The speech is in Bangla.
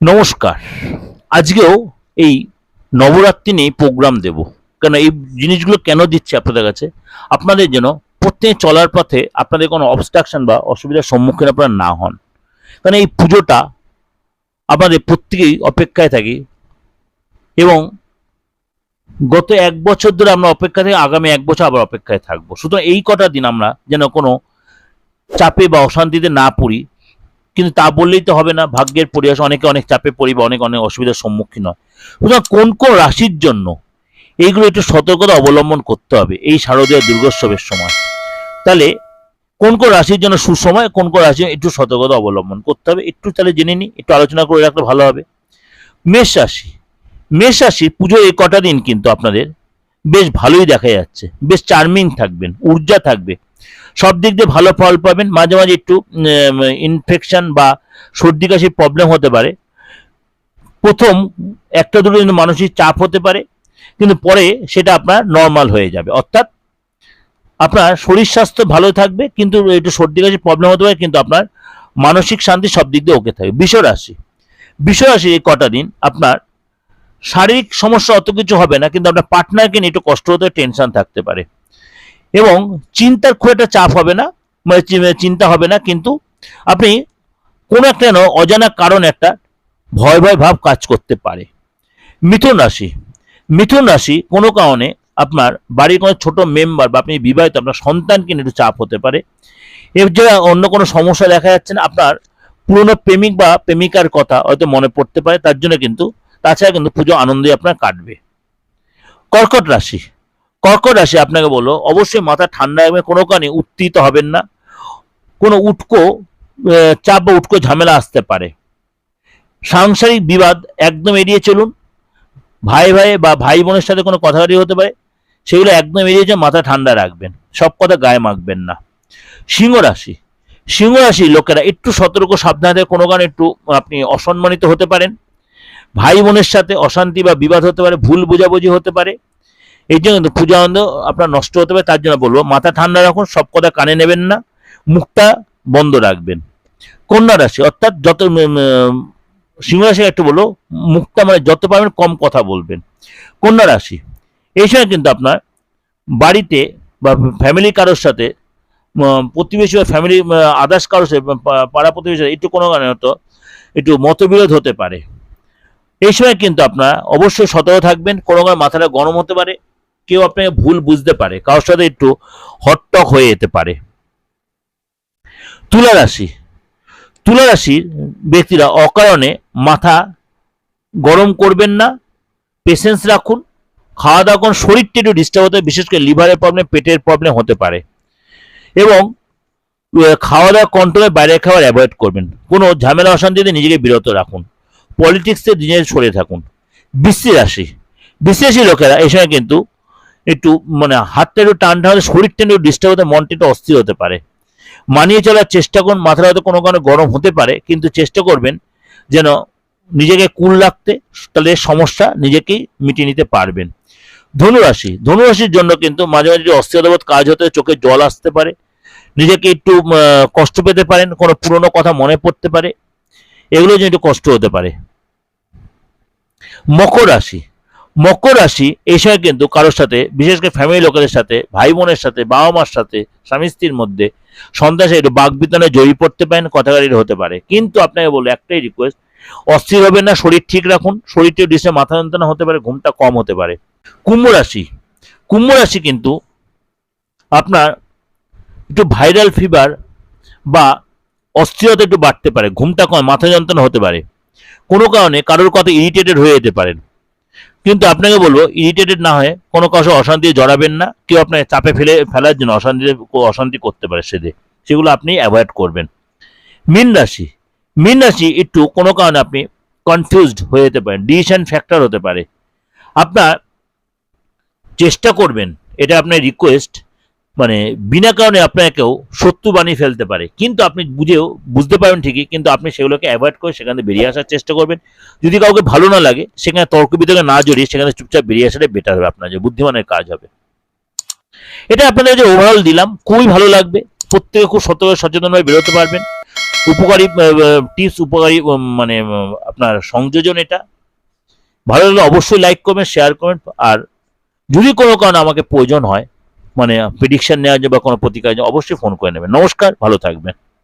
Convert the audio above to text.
নমস্কার। আজকেও এই নবরাত্রি নিয়ে প্রোগ্রাম দেব। কেন এই জিনিসগুলো কেন দিচ্ছে আপনাদের কাছে? আপনাদের যেন প্রত্যেক চলার পথে আপনাদের কোনো অবস্ট্রাকশন বা অসুবিধার সম্মুখীন আপনারা না হন। কারণ এই পুজোটা আমাদের প্রত্যেকেই অপেক্ষায় থাকি এবং গত এক বছর ধরে আমরা অপেক্ষা থেকে, আগামী এক বছর আবার অপেক্ষায় থাকব। সুতরাং এই কটা দিন আমরা যেন কোনো চাপে বা অশান্তিতে না পড়ি কিন্তু তা বললেই তো হবে না। ভাগ্যের পরিহাস অনেকে অনেক চাপে পড়ি বা অনেক অনেক অসুবিধার সম্মুখীন হয়। সুতরাং কোন কোন রাশির জন্য এইগুলো একটু সতর্কতা অবলম্বন করতে হবে এই শারদীয় দুর্গোৎসবের সময়। তাহলে কোন কোন রাশির জন্য সুসময়, কোন কোন রাশি একটু সতর্কতা অবলম্বন করতে হবে। একটু তাহলে জেনে নিই, একটু আলোচনা করে রাখলে ভালো হবে। মেষ রাশি। মেষ রাশি পুজো এই কটা দিন কিন্তু আপনাদের বেশ ভালোই দেখা যাচ্ছে, বেশ চার্মিং থাকবেন, ঊর্জা থাকবে। সব দিক দিয়ে ভালো ফল পাবেন। মাঝে মাঝে একটু ইনফেকশন বা সর্দি কাশির প্রবলেম হতে পারে। প্রথম, একটা দুটো দিন মানসিক চাপ হতে পারে, কিন্তু পরে সেটা আপনার নর্মাল হয়ে যাবে। অর্থাৎ আপনার শরীর স্বাস্থ্য ভালো থাকবে, কিন্তু একটু সর্দি কাশির প্রবলেম হতে পারে, কিন্তু আপনার মানসিক শান্তি সব দিক দিয়ে ওকে থাকবে। বিষ রাশি বিষ রাশি এই কটা দিন আপনার শারীরিক সমস্যা অত কিছু হবে না, কিন্তু আপনার পার্টনারকে নিয়ে একটু কষ্ট হতে টেনশন থাকতে পারে। এবং চিন্তার খুব একটা চাপ হবে না মানে চিন্তা হবে না, কিন্তু আপনি কোনো একটা যেন অজানা কারণ একটা ভয় ভয় ভাব কাজ করতে পারে। মিথুন রাশি মিথুন রাশি কোনো কারণে আপনার বাড়ির কোনো ছোট মেম্বার বা আপনি বিবাহিত আপনার সন্তানকে নিয়ে একটু চাপ হতে পারে। এর যে অন্য কোনো সমস্যা দেখা যাচ্ছে না, আপনার পুরনো প্রেমিক বা প্রেমিকার কথা হয়তো মনে পড়তে পারে, তার জন্য কিন্তু তাছাড়া কিন্তু পুজো আনন্দে আপনার কাটবে। কর্কট রাশি কর্কট রাশি আপনাকে বলো অবশ্যই মাথা ঠান্ডা রাখবে কোনো কারণে উত্তীত হবেন না। কোনো উটকো চাপ বা উটকো ঝামেলা আসতে পারে। সাংসারিক বিবাদ একদম এড়িয়ে চলুন। ভাই ভাই বা ভাই বোনের সাথে কোনো কথাকাটি হতে পারে, সেগুলো একদম এড়িয়ে যে মাথা ঠান্ডা রাখবেন। সব কথা গায়ে মাখবেন না। সিংহ রাশি সিংহ রাশি লোকেরা একটু সতর্ক, সাবধানে, কোনো কারণে একটু আপনি অসম্মানিত হতে পারেন। ভাই বোনের সাথে অশান্তি বা বিবাদ হতে পারে, ভুল বোঝাবুঝি হতে পারে। এই জন্য পূজা আনন্দ আপনার নষ্ট হতে পারে, তার জন্য বলব, মাথা ঠান্ডা রাখুন, সব কথা কানে নেবেন না, মুখটা বন্ধ রাখবেন। কন্যা রাশি, অর্থাৎ যত সিংহ রাশি একটু বলো মুখটা মানে যত পারবেন কম কথা বলবেন। কন্যা রাশি, এই সময় কিন্তু আপনার বাড়িতে বা ফ্যামিলি কারোর সাথে প্রতিবেশী বা ফ্যামিলি আদার্স কারোর সাথে পাড়া প্রতিবেশী একটু কোনো কারণে হয়তো একটু মতবিরোধ হতে পারে। এই সময় কিন্তু আপনার অবশ্যই সতর্ক থাকবেন, কোনো কারণে মাথাটা গরম হতে পারে কেউ আপনাকে ভুল বুঝতে পারে, কারোর সাথে একটু হটটক হয়ে যেতে পারে। তুলা রাশি, তুলা রাশির ব্যক্তিরা অকারণে মাথা গরম করবেন না পেশেন্স রাখুন খাওয়া দাওয়া করুন, শরীরটা একটু ডিস্টার্ব হতে, বিশেষ করে লিভারের প্রবলেম পেটের প্রবলেম হতে পারে। এবং খাওয়া দাওয়া কন্ট্রোলে বাইরের খাবার অ্যাভয়েড করবেন। কোনো ঝামেলা অশান্তিতে নিজেকে বিরত রাখুন। পলিটিক্সে নিজে সরে থাকুন। বৃষ্টি রাশি বৃষ্টি লোকেরা এই সময় কিন্তু একটু মানে হাতটা একটু টান টান হলে শরীরটা একটু ডিস্টার্ব হতে, মনটা একটু অস্থির হতে পারে। মানিয়ে চলার চেষ্টা করুন মাথাটা হয়তো কোনো কারণে গরম হতে পারে, কিন্তু চেষ্টা করবেন যেন নিজেকে কুল রাখতে, তাহলে সমস্যা নিজেকেই মিটিয়ে নিতে পারবেন। ধনুরাশি, ধনুরাশির জন্য কিন্তু মাঝে মাঝে অস্থিরতাবোধ কাজ হতে, চোখে জল আসতে পারে, নিজেকে একটু কষ্ট পেতে পারেন, কোনো পুরনো কথা মনে পড়তে পারে, এগুলো জন্য একটু কষ্ট হতে পারে। মকর রাশি মকর রাশি এই সময় কিন্তু কারোর সাথে, বিশেষ করে ফ্যামিলি লোকেদের সাথে, ভাই বোনের সাথে, বাবা মার সাথে, স্বামী স্ত্রীর মধ্যে সন্ধ্যা একটু বাঘ বিতনে জড়িয়ে পড়তে পারেন, কথাকারির হতে পারে। কিন্তু আপনাকে বলব, একটাই রিকোয়েস্ট অস্থির হবেন না, শরীর ঠিক রাখুন শরীরটা ডিসে মাথা যন্ত্রণা হতে পারে, ঘুমটা কম হতে পারে। কুম্ভ রাশি কুম্ভ রাশি কিন্তু আপনার একটু ভাইরাল ফিভার বা অস্থিরতা একটু বাড়তে পারে, ঘুমটা কম, মাথা যন্ত্রণা হতে পারে। কোনো কারণে কারোর কথা ইরিটেটেড হয়ে যেতে পারেন। কিন্তু আপনাকে বলব ইরিটেটেড না হয়ে কোনো কাছে অশান্তি জড়াবেন না। কেউ আপনাকে চাপে ফেলে ফেলার জন্য অশান্তি অশান্তি করতে পারে সেদিকে সেগুলো আপনি অ্যাভয়েড করবেন। মিন রাশি। মিন রাশি একটু কোনো কারণে আপনি কনফিউজড হয়ে যেতে পারেন ডিসিশন ফ্যাক্টর হতে পারে। আপনার চেষ্টা করবেন, এটা আপনার রিকোয়েস্ট মানে বিনা কারণে আপনাকে কেউ শত্রু বানিয়ে ফেলতে পারে। কিন্তু আপনি বুঝেও, বুঝতে পারবেন ঠিকই, কিন্তু আপনি সেগুলোকে অ্যাভয়েড করে সেখান বেরিয়ে আসার চেষ্টা করবেন। যদি কাউকে ভালো না লাগে, সেখানে তর্ক বিতর্কে না জড়িয়ে সেখানে চুপচাপ বেরিয়ে আসাটাই বেটার হবে আপনার যে বুদ্ধিমানের কাজ হবে। এটা আপনাদের যে ওভারঅল দিলাম, খুবই ভালো লাগবে। প্রত্যেকে খুব সতর্ক সচেতনভাবে বেরোতে পারবেন। উপকারী টিপস উপকারী মানে আপনার সংযোজন এটা। ভালো লাগলে অবশ্যই লাইক করবেন শেয়ার করবেন আর যদি কোনো কারণে আমাকে প্রয়োজন হয় মানে প্রিডিকশন নেওয়ার জন্য বা কোনো প্রতিকার অবশ্যই ফোন করে নেবেন। নমস্কার ভালো থাকবেন।